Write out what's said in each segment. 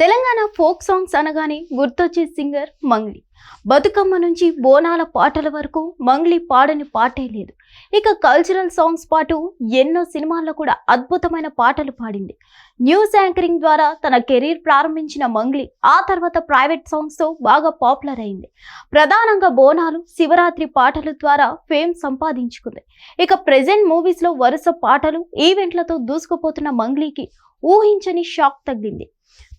Telangana folk songs అనగానే గుర్తొచ్చే singer Mangli. Bathukamma నుంచి బోనాల పాటల వరకు మంగ్లీ పాడని పాటే లేదు. ఇక కల్చరల్ సాంగ్స్ పాటు ఎన్నో సినిమాల్లో కూడా అద్భుతమైన పాటలు పాడింది. న్యూస్ యాంకరింగ్ ద్వారా తన కెరీర్ ప్రారంభించిన మంగ్లీ ఆ తర్వాత ప్రైవేట్ సాంగ్స్తో బాగా పాపులర్ అయింది. ప్రధానంగా బోనాలు శివరాత్రి పాటల ద్వారా ఫేమ్ సంపాదించుకుంది. ఇక ప్రెజెంట్ మూవీస్లో వరుస పాటలు ఈవెంట్లతో దూసుకుపోతున్న మంగ్లీకి ఊహించని షాక్ తగిలింది.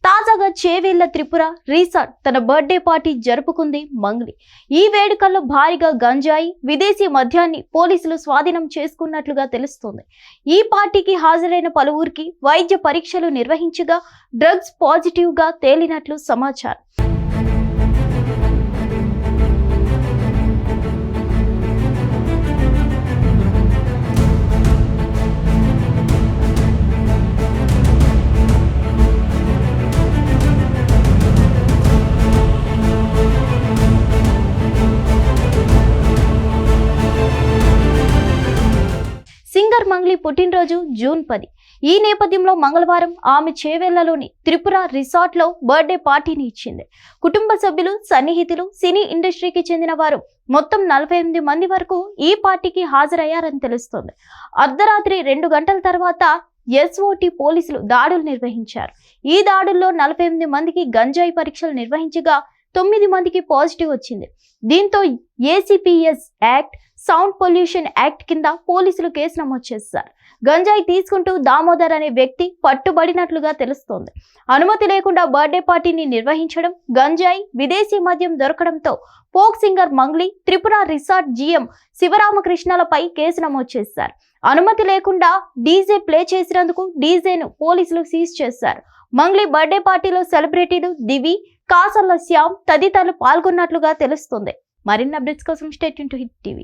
తాజాగా చేవేళ్ళ త్రిపుర రీసార్ట్ తన బర్త్డే పార్టీ జరుపుకుంది మంగ్లీ. ఈ వేడుకల్లో భారీగా గంజాయి విదేశీ మద్యాన్ని పోలీసులు స్వాధీనం చేసుకున్నట్లుగా తెలుస్తోంది. ఈ పార్టీకి హాజరైన పలువురికి వైద్య పరీక్షలు నిర్వహించగా డ్రగ్స్ పాజిటివ్గా తేలినట్లు సమాచారం. సింగర్ పుట్టినరోజు జూన్ పది. ఈ నేపథ్యంలో మంగళవారం ఆమె చేవెళ్ళలోని త్రిపుర రిసార్ట్లో బర్త్డే పార్టీని ఇచ్చింది. కుటుంబ సభ్యులు సన్నిహితులు సినీ ఇండస్ట్రీకి చెందిన వారు మొత్తం నలభై ఎనిమిది మంది వరకు ఈ పార్టీకి హాజరయ్యారని తెలుస్తోంది. అర్ధరాత్రి రెండు గంటల తర్వాత ఎస్ఓటి పోలీసులు దాడులు నిర్వహించారు. ఈ దాడుల్లో నలభై ఎనిమిది మందికి గంజాయి పరీక్షలు నిర్వహించగా తొమ్మిది మందికి పాజిటివ్ వచ్చింది. దీంతో ఏసీపీఎస్ యాక్ట్ సౌండ్ పొల్యూషన్ యాక్ట్ కింద పోలీసులు కేసు నమోదు చేశారు. గంజాయి తీసుకుంటూ దామోదర్ అనే వ్యక్తి పట్టుబడినట్లుగా తెలుస్తోంది. అనుమతి లేకుండా బర్త్డే పార్టీని నిర్వహించడం గంజాయి విదేశీ మద్యం దొరకడంతో folk singer Mangli Tripura resort GM శివరామకృష్ణలపై కేసు నమోదు చేశారు. అనుమతి లేకుండా డీజే ప్లే చేసినందుకు డీజేను పోలీసులు సీజ్ చేశారు. మంగ్లీ బర్త్డే పార్టీలో సెలబ్రిటీలు దివి కాసల్ల శ్యామ్ తదితరులు పాల్గొన్నట్లుగా తెలుస్తుంది. మరిన్ని అప్డేట్స్ కోసం state to Hit TV.